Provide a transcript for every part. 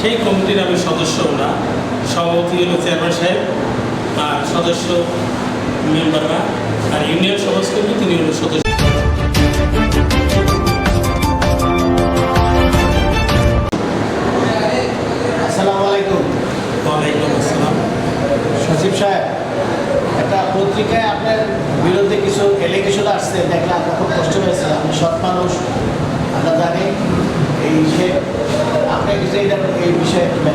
সেই কমিটির আমি সদস্য না। সভাপতি হলো চেয়ারম্যান সাহেব আর সদস্য মেম্বাররা আর ইউনিয়ন সমাজকর্মী তিনি হলো সদস্য। আসসালামু আলাইকুম। ওয়ালাইকুম সচিব সাহেব একটা পত্রিকায় আপনার বিরুদ্ধে কিছু এলিগেশন আসছে দেখলে আমরা খুব কষ্ট হয়েছে আমি সৎ মানুষ আমরা জানি এই সে আপনি কিছু এইটা এই বিষয়ে হলো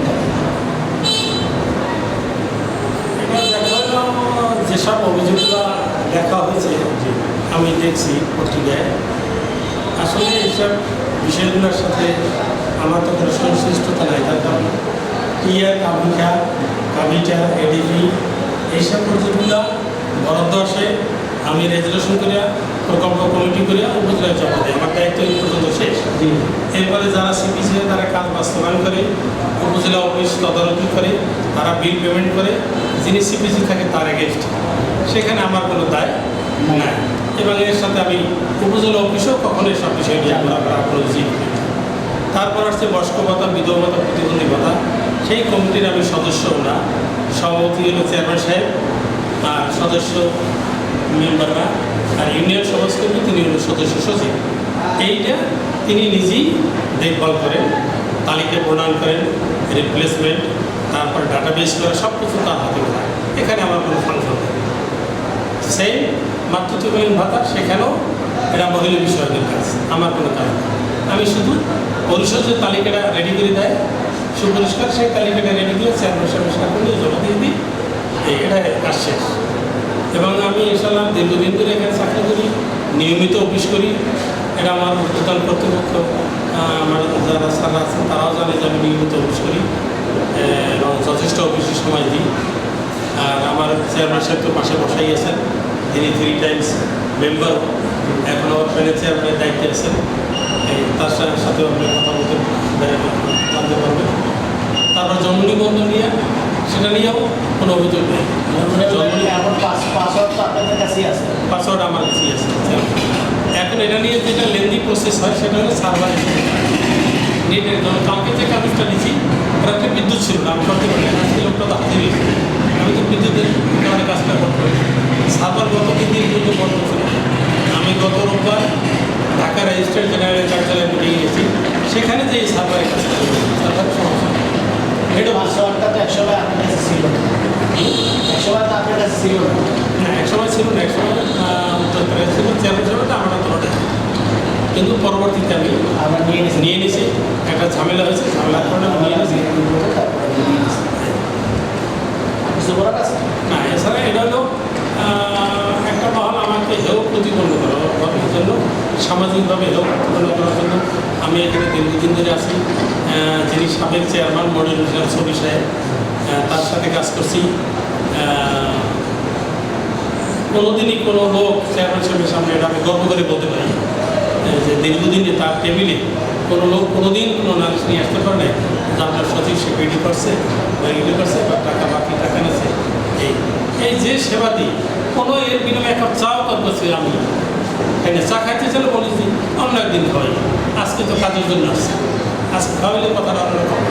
যেসব অভিযোগগুলো দেখা হয়েছে আমি দেখছি পত্রিকায়, আসলে এইসব বিষয়গুলোর সাথে আমার তো কোনো সংশ্লিষ্টতা নাই, তার কারণ টিয়া কাবিকা কাবিটা এডিপি এইসব প্রজেক্টগুলো বরাদ্দ আসে, আমি রেজুলেশন করিয়া প্রকল্প কমিটি করিয়া উপজেলায় জমা দিই আমার দায়িত্ব এই পর্যন্ত এরপরে যারা সিপিসি তারা কাজ বাস্তবায়ন করে, উপজেলা অফিস তদারকি করে, তারা বিল পেমেন্ট করে, যিনি সিপিসি থাকে তার এগেস্ট সেখানে আমার কোনো দায় নাই। এবং এর সাথে আমি উপজেলা অফিসেও কখনো এসব বিষয় নিয়ে আমরা আগ্রহী তারপর আসছে বয়স্ক ভাতা, বিধবা ভাতা, প্রতিবন্ধী ভাতা। সেই কমিটির আমি সদস্য না। সভাপতি হলো চেয়ারম্যান সাহেব, আর সদস্য মেম্বাররা আর ইউনিয়ন সমাজকর্মী, তিনি হলো সদস্য সচিব। এইটা তিনি নিজেই দেখভাল করেন, তালিকা প্রণয়ন করেন রিপ্লেসমেন্ট তারপর ডাটাবেস করা সব কিছু তার হাতে করা এখানে আমার কোনো ফাংশন নেই। সেই মাতৃত্বকালীন ভাতা, সেখানেও এটা মহিলা বিষয়কের কাজ আমার কোনো কাজ আমি শুধু পরিষদ যে তালিকাটা রেডি করে দেয়, সুপরিষ্কার সেই তালিকাটা রেডি করে চেয়ারম্যান সাহেবের সাথে জমা দিয়ে দিই এই, এটা কাজ শেষ। এবং আমি ইনশাল্লাহ দীর্ঘদিন ধরে এখানে চাকরি করি, নিয়মিত অফিস করি। এটা আমার প্রধান কর্তৃপক্ষ আমার যারা স্যাররা আছেন তারাও জানে যে আমি নিয়মিত অফিস করি এবং যথেষ্ট অফিসে সময় দিই। আর আমার চেয়ারম্যান সাহেব তো পাশে বসাই আছেন তিনি থ্রি টাইমস মেম্বার এখন আমার প্যানেল চেয়ারম্যানের দায়িত্বে আছেন। তার সা- সাথেও আপনি কথা বলতে জানতে পারবেন। তারপর জন্ম বন্ধ নিয়ে সেটা নিয়েও কোনো অভিযোগ নেই। পাসওয়ার্ড আমার কাছেই আছে। এখন এটা নিয়ে যেটা লেন্দি প্রসেস হয়, সেটা হলো সার্ভার নেটের জন্য কালকে যে কাগজটা ওরা একটা বিদ্যুৎ ছিল না, আমি করতে পারি লোকটা তো হাতে নিয়েছি আমি তো বিদ্যুতের কারণে কাজটা করতে পারি সার্ভার গত তিন দিন পর্যন্ত বন্ধ ছিল আমি গত রোববার ঢাকা রেজিস্ট্রার জেনারেল কার্যালয়ে মিটিং গেছি। সেখানে যে এই সার্ভারের কাজটা সার্ভার সমস্যা এটা পাসওয়ার্ডটা তো একসময় আপনার কাছে ছিল। একসময় তো আপনার কাছে ছিল। না ছিল না এক সময় উত্তরপ্রদেশ ছিল চেয়ারম্যান সাহেব আমরা তো ওটা কিন্তু পরবর্তীতে আমি আমরা নিয়ে নিয়ে নিয়েছি একটা ঝামেলা হয়েছে ঝামেলার কারণে আমি নিয়ে নিয়েছি না এছাড়া এটা হলো একটা মহল আমাকে হেউ প্রতিপন্ন করার জন্য সামাজিকভাবে হেউ প্রতিপন্ন করার জন্য আমি এখানে দীর্ঘদিন ধরে আছি। যিনি সাবেক চেয়ারম্যান মডেল ইসলাম ছবি সাহেব তার সাথে কাজ করছি। কোনোদিনই কোনো লোক চেয়ারম্যান সাহেবের সামনে এটা আমি গর্ব করে বলতে পারি। যে দীর্ঘদিনে তার টেবিলে কোনো লোক কোনোদিন কোনো নালিশ নিয়ে আসতে পারে না যে আপনার সচিব, সে পেটি করছে, বা ইডি করছে, বা টাকা বাকি টাকা নিচ্ছে এই এই যে সেবা দিই, কোনো এর বিনিময়ে একটা চাও করছি আমি। এখানে চা খাইতে চলে বলেছি অন্য একদিন খাওয়াই। আজকে তো কাজের জন্য আসছে। আজকে খাওয়াইলে কথাটা অন্যরকম।